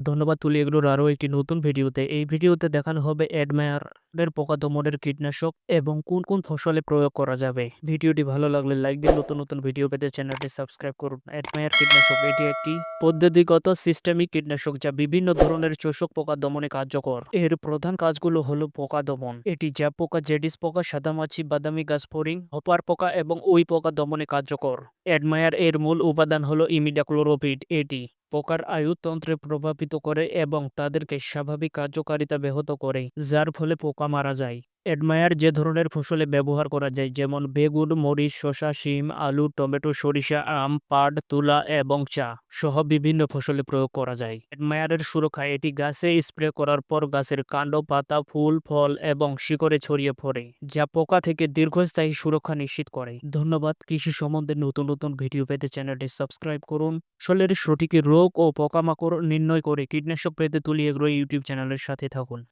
ধন্যবাদ তুলি এগুলোর আরও একটি নতুন ভিডিওতে। এই ভিডিওতে দেখানো হবে অ্যাডমায়ারের পোকা দমনের কীটনাশক এবং কোন কোন ফসলে প্রয়োগ করা যাবে। ভিডিওটি ভালো লাগলে লাইক দিন নতুন নতুন ভিডিও পেতে চ্যানেলটি সাবস্ক্রাইব করুন। অ্যাডমায়ার কীটনাশক, এটি একটি পদ্ধতিগত সিস্টেমিক কীটনাশক যা বিভিন্ন ধরনের চোষক পোকা দমনে কার্যকর। এর প্রধান কাজগুলো হলো পোকা দমন এটি যা পোকা, জেডিস পোকা, সাদামাছি, বাদামি গাছ, ফড়িং, হপার পোকা এবং ওই পোকা দমনে কার্যকর। অ্যাডমায়ার এর মূল উপাদান হলো ইমিডাক্লোরোপিড এটি পোকার আয়ুতন্ত্রে প্রভাবিত করে এবং তাদেরকে স্বাভাবিক কার্যকারিতা ব্যাহত করে, যার ফলে পোকা মারা যায়। অ্যাডমায়ার যে ধরনের ফসলে ব্যবহার করা যায়, যেমন বেগুন, মরিচ, শসা, শিম, আলু, টমেটো, সরিষা, আম, পাট, তুলা এবং চা সহ বিভিন্ন ফসলে প্রয়োগ করা যায়। অ্যাডমায়ারের সুরক্ষা এটি গাছে স্প্রে করার পর গাছের কাণ্ড, পাতা, ফুল, ফল এবং শিকড়ে ছড়িয়ে পড়ে, যা পোকা থেকে দীর্ঘস্থায়ী সুরক্ষা নিশ্চিত করে। ধন্যবাদ। কৃষি সম্বন্ধে নতুন নতুন ভিডিও পেতে চ্যানেলটি সাবস্ক্রাইব করুন। ফসলের সঠিক রোগ ও পোকামাকড় নির্ণয় করে কীটনাশক পেতে তুলি এগ্রো ইউটিউব চ্যানেলের সাথে থাকুন।